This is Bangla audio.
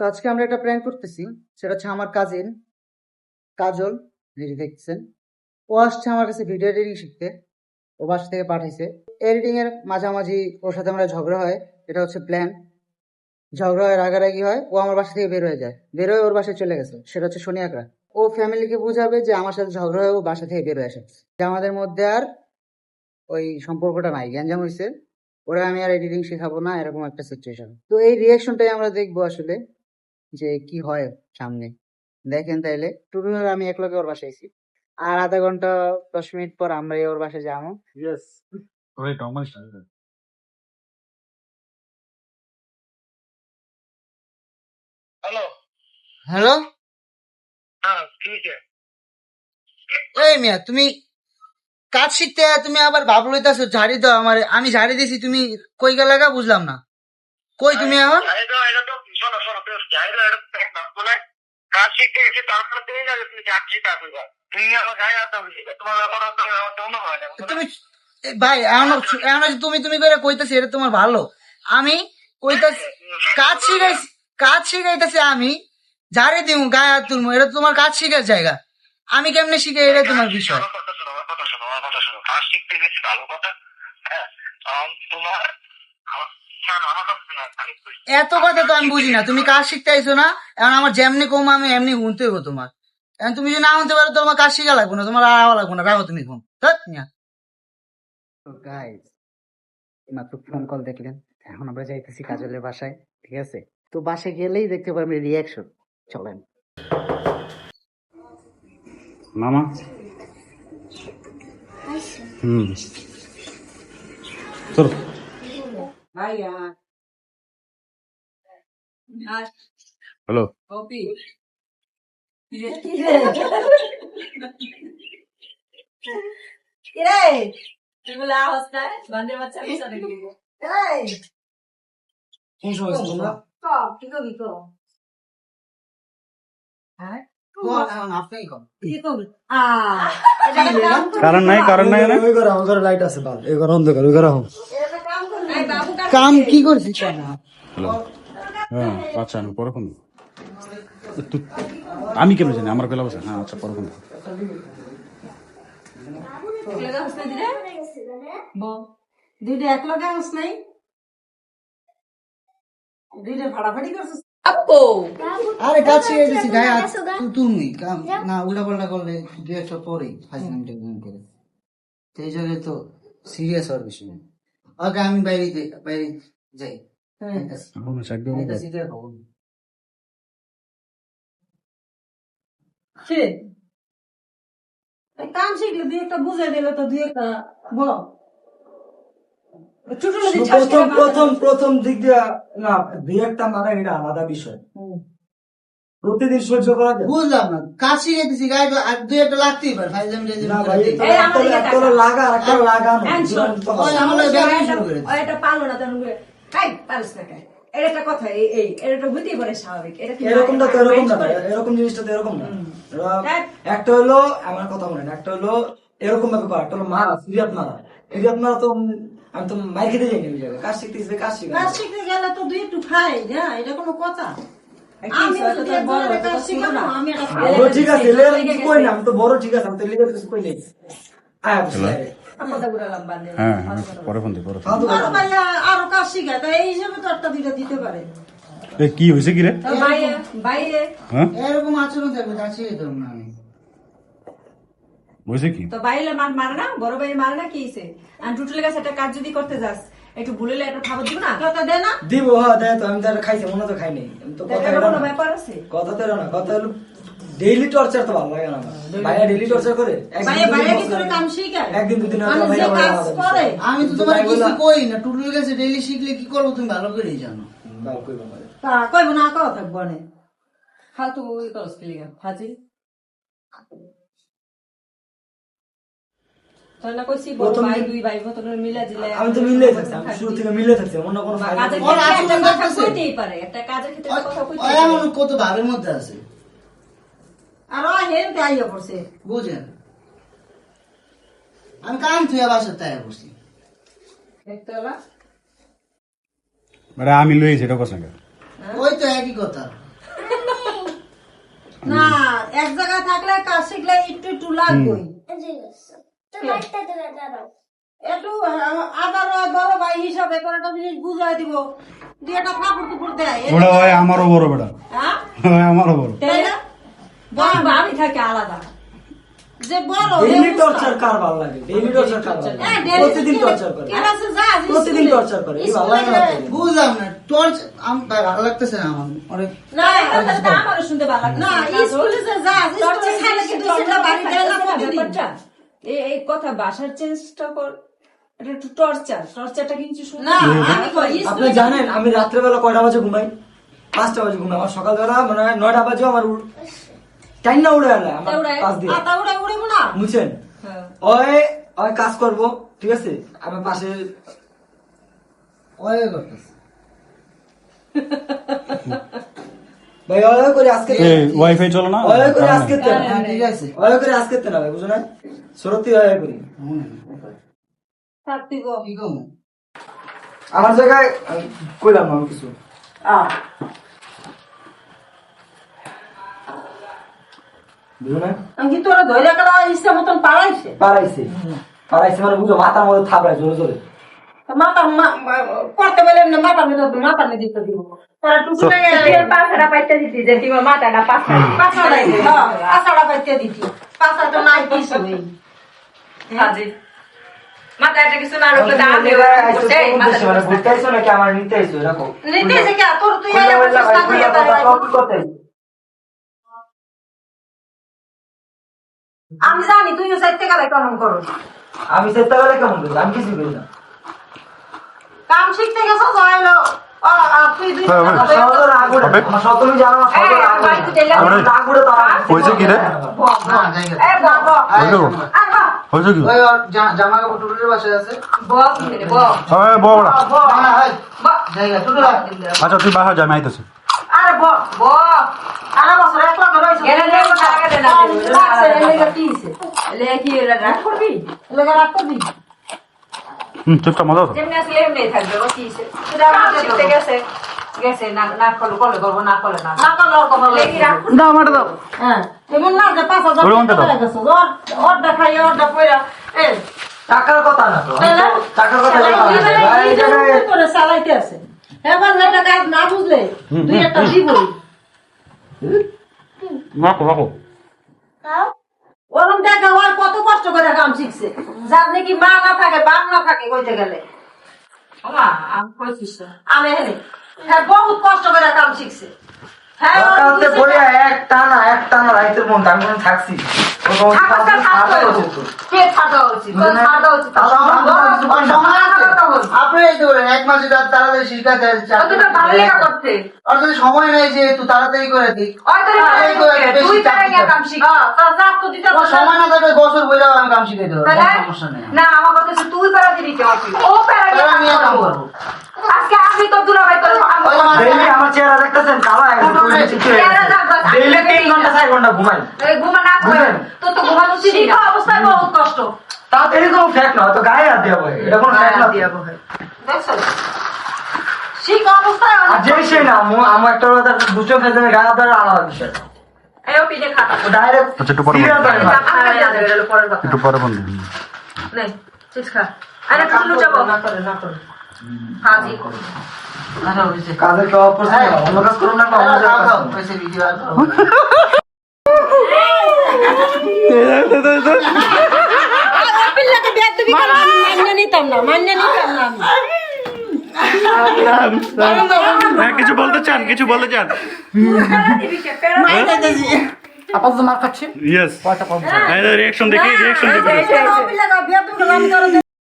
তো আজকে আমরা একটা প্র্যাঙ্ক করতেছি। সেটা হচ্ছে আমার কাজিন কাজল দেখছেন ও আসছে আমার কাছে ভিডিও এডিটিং শিখতে। ও বাসা থেকে পাঠাইছে। এডিটিং এর মাঝামাঝি ওর সাথে আমরা ঝগড়া হয়। এটা হচ্ছে প্ল্যান ঝগড়া হয়, রাগারাগি হয়। ও আমার বাসা থেকে বের হয়ে যায়। বের হয়ে ওর বাসায় চলে গেছে। সেটা হচ্ছে শনিয়াকড়া ও ফ্যামিলিকে বুঝাবে যে আমার সাথে ঝগড়া হয়ে, ও বাসা থেকে বের হয়ে আসে। যে আমাদের মধ্যে আর ওই সম্পর্কটা নাই, গ্যাঞ্জাম হয়েছে ওরা আমি আর এডিটিং শেখাবো না, এরকম একটা সিচুয়েশন তো এই রিয়াকশনটাই আমরা দেখব আসলে। যে কি হয় সামনে। দেখেন তাইলে টুটুল আমি এক একলগে ওর বাসায় আছি আর আধা ঘণ্টা দশ মিনিট পর আমরা ওর বাসায় যাব ইয়েস ওরে ডমাস হ্যালো হ্যালো এই মিয়া তুমি কাজ শিখতে তুমি আবার বাবু লইতাছো ঝাড়ি দাও আমার। আমি ঝাড়ি দিছি তুমি কই গেলাগা বুঝলাম না। কই তুমি আমার না কাজ শিখতে এসে তারপরে তুমি তুমি চাকরি তুমি আমার গায়ে আসতে তোমার ব্যাপার আমার হয় না তুমি ভাই এখন এখন তুমি তুমি করে কইতাছি এটা তোমার ভালো আমি কইতাছি কাজ শিখাইছি কাজ শিখাইতেছি আমি ঝাড়ি দিমু গায়ে হাত তুলমু এটা তোমার কাজ শিখার জায়গা আমি কেমনে শিখে এটা তোমার বিষয় কথা শোনো কথা শোনো আমার কথা শোনো কাজ শিখতে গেছি ভালো কথা হ্যাঁ তোমার এত কথা তো আমি বুঝি না। তুমি কাজ শিখতে আইছো না? এখন আমার যেমনি কম আমি এমনি শুনতে হইব তোমার। এখন তুমি যদি না শুনতে পারো তোমার কাজ শিখা লাগবো না তোমার আওয়া লাগবো না। রাখো তুমি ফোন মাত্র ফোন কল দেখলেন। এখন আমরা যাইতেছি কাজলের বাসায় ঠিক আছে? তো বাসায় গেলেই দেখতে পারবেন রিয়াকশন চলেন। মামা? হুম। চলো। হ্যালো। হ্যাঁ? কারণ নাই কারণ নাই ওই ঘরে আমার ঘরে লাইট আছে এই ঘরে অন্ধকার ওই ঘরে হোক এটা কাম কর এই বাবু কাম কি করছিস হ্যালো। হ্যাঁ আচ্ছা আমি পরে ফোন আমি কেমন জানি? আমার গেলা বসে। হ্যাঁ আচ্ছা পরে ফোন একলা হাসনা দিলে দুইটা এক লগে হাস নাই? দুইটা ফাড়াফাড়ি করছিস? আপু! আরে কাজ শিখে গায়ে তুমি কাম। না উল্টা করলে একটা করে। জায়গায় তো সিরিয়াস হওয়ার বিষয় ওকে আমি বাইরে বাইরে যাই। কাম শিখলে দুই একটা বুঝে দিলে তো দুই একটা বল ছোট প্রথম প্রথম প্রথম দিক দিয়ে না দুই একটা মারা এটা আলাদা বিষয়। প্রতিদিন সহ্য করা যায়? বুঝলাম না। কাজ শিখে গায়ে দুই একটা লাগতেই পারে না লাগা একটা লাগানো হ্যাঁ। কথা। এটা না তখন বলে, "হাই, পারিস না কেন?" এটা একটা কথা এই এই এটা হইতেই পারে স্বাভাবিক। এরকমটা তো এরকম না এরকম জিনিসটা তো এরকম না। এরা একটা হলো আমার কথা মনে একটা হলো এরকম ভাবে করা একটা হলো মারা সিরিয়াত মারা। সিরিয়াত মারা তো আমি তো মাইর খেতে যাইনি কাজ শিখতেছি কাজ শিখা কাজ শিখতে গেলে তো দুই একটু খাই না এটা কোনো কথা। ঠিক আছে কই না? আমি তো বড় ঠিক আছে আমি তো লিগে কিছু কই নেই? আয় বুঝলে কথা বুড়ালাম বান্ধে হ্যাঁ পরে ফোন দিই পরে ফোন ফালতু কথা আরও কাজ শিখায় তা এই হিসাবে তো একটা দুইটা দিতে পারে। কি হয়েছে কি রে? বাইরে হ্যাঁ? এরকম আচরণ আমি। কি? তো বাইরে মার মারে না? বড় বাইরে মারে না কি হইছে? আর টুটুলের কাছে একটা কাজ যদি করতে যাস একটু ভুলে একটা খাবার দিব না? কথা দে না। দিব হ্যাঁ দেয় তো আমি তো খাইছি মনে তো খাই নাই আমি তো কথা কোনো না। ব্যাপার আছে? কথা তো না কথা হলো ডেইলি টর্চার তো ভালো লাগে না ভাইয়া ডেইলি টর্চার করে একদিন বাইরে কি আমি- কাম শিখায়? একদিন দুদিন আমি যে কাজ করে। আমি তো তোমার কিছু কই না টুটুর কাছে ডেইলি শিখলে কি করব তুমি ভালো করেই জানো। ভাই, কইবো না। তা কইব না কথা থাকব না। ফালতু ওই করস কি লিগা? ফাজিল আমি তো মিলে থাকছি শুরু থেকে মিলে থাকছি অন্য কোনো ফায়দা কাজের নেই। ওর ক্ষেত্রে আচরণ একটা কথা দেখতেছে। কইতেই পারে একটা কাজের ক্ষেত্রে একটা কথা কইতেই ওই কত ভাবের মধ্যে আছে। আর হেন আইয়া পড়ছে। বুঝেন? আমি কাম থুয়া বাসার তাই বসছি দেখতে মানে আমি লই সেটা কথা ওই তো একই কথা। না এক জায়গায় থাকলে কাজ শিখলে একটু একটু লাগবেই। একটু আবার বড় ভাই হিসাবে করে একটা জিনিস বুঝাই দিব? দিয়ে একটা কাপড় টুপড় দেয়। ওটা হয় আমারও বড় বেটা। হ্যাঁ? আমারও বড়। তাই না? বলব, আমি থাকি আলাদা। যে বড় ডেইলি টর্চার কার ভালো লাগে? ডেইলি টর্চার কার ভালো হ্যাঁ, লাগে প্রতিদিন টর্চার করে। ক্লাসে যা, প্রতিদিন টর্চার করে। এই ভালো লাগে না বুঝলাম না টর্চ আমার ভালো লাগতেছে না আমার। অনেক না তাহলে তো আমারও শুনতে ভালো লাগছে না স্কুলে যে যা স্কুলে ছাড়লে কিন্তু সেটা বাড়ি দেয় না প্রতিদিন ব্যাপারটা এই এই কথা বাসার চেঞ্জটা কর। এটা একটু টর্চার টর্চারটা কিন্তু শুন না, আমি আপনি জানেন আমি রাত্রেবেলা কয়টা বাজে ঘুমাই? পাঁচটা বাজে ঘুমাই। আমার সকালবেলা মানে নয়টা বাজে আমার টাইম না উড়ে গেলে আমার? পাঁচ দিয়ে। আতা উড়ে উড়ে না। বুঝছেন হ্যাঁ। ওই ওই কাজ করব ঠিক আছে? আমি পাশে অয়ে করতেছে। ভাই করে আজকে এই ওয়াইফাই চলো না? করে আজকে তে ঠিক আছে। করে আজকে তে না ভাই বুঝো না? সরতি করি। গো কি। কম? আমার জায়গায় আমি কইলাম না আমি কিছু। বুঝো না? আমি কি তোরা ধরে গেল ইচ্ছা মতন পাড়াইছে পারাইছে পারাইছে মানে বুঝো মাথার মধ্যে থাপড়ায় জোরে জোরে। মাথা করতে বলে এমনি মাথা মেলে মাথা মেলে দিতে দিব তোরা টুটুলে পাখাটা পাইতে দিতি যে তোমার মাথাটা পাখা পাছাড়া দিতি হ্যাঁ পাছাড়া পাইতে দিতি। পাছা তো নাই কিছু নেই। হাজি মাথাটা কিছু না রূপে দাম দেশে? মানে ঘুরতে আইছো নাকি? আমার নিতে আইছো নিতে কি? তোর তুই করতে আমি জানি তুইও চাইতে গেলে কেমন করো আমি চেষ্টা করে কেমন করি আমি কিছু করি না। কাম শিখতে গেছো? যাইলো তুই দুই আমার সহজ রাগ উঠে না। আমার সব তুমি জানো না, সহজ এই, রাগ উঠে। বাড়িতে গেলে- না। আমার রাগ উঠে তো আমার হয়েছে কি রে? না জায়গা এ বাবা। হয়েছে গো? আর বাহ হয়েছে কি? ওই ওর জা- জামা কাপড় বাসায় আছে। বক রে বক হ্যাঁ হয়। টুটুল আচ্ছা তুই বাসা যা আমি আইতেছি আরে বহ বছর এক লাখ টাকা না। কি করবি? হুম চুপটা মজা যেমনি আসলে এমনি থাকবে ও কি শিখতে গেছে গেছে না না করলে করলে করব না করলে না না তো লড় কথা দাও মাঠে দাও হ্যাঁ এমন না যে পাঁচ হাজার ওরে অন্তে দাও। টাকা গেছে ওর ওর দেখাই ওর এ টাকার কথা না তো টাকার কথা দিবে, না। এই এই জায়গায় করে চালাইতে আছে এবার এটা কাজ না বুঝলে তুই একটা দিবই রাখো রাখো ওরম দেখা ওর কত কষ্ট করে কাম শিখছে। যার নাকি মা না থাকে বাপ না থাকে কইতে গেলে। আমি হ্যাঁ বহুত কষ্ট করে কাম শিখছে। হ্যাঁ এক টানা এক টানা রাইতের মন আমি কোনো থাকছি। মানে-। সময় নেই তাড়াতাড়ি করে দিই হ্যাঁ। সময় না থাকলে বছর বইরাও আমি কাম শিখে দেবো তাহলে? কোনো সমস্যা নেই। না আমার কথা হচ্ছে তুই প্যারা দিবি কে অফিস ও প্যারা দিয়ে তারা নিয়ে কাম কাম করব করব। আজকে আমি তো দুলাভাই ওই আমার- চেহারা দেখতেছেন কালা হয়ে হয়ে চেহারা ডেইলি তিন ঘণ্টা চার ঘণ্টা ঘুমাই। এই ঘুমা না করে বুঝলেন? তো ঘুমানো উচিত অবস্থায় বহুত কষ্ট। তাও এর কোনো ফ্যাক্ট না হয়তো গায়ে হাত দেওয়া হয় এটা কোনো ফ্যাক্ট না তো। দেখছ? শিক্ষা অবস্থায় আর অনেক যে না আমু- আমু একটা কথা দুটো ফেসে গায়ে হাত দেওয়ার আলাদা বিষয়। আচ্ছা, একটু পরে কাছে বন্ধু নে চিপস খা। আরে কুলু যাব না করে না করে। হাজি আচ্ছা আমি হ্যাঁ। কিছু বলতে চান কিছু বলতে চান। আপাতত মার খাচ্ছে। ইয়েস রিয়াকশন দেখি রিয়াকশন দেখি।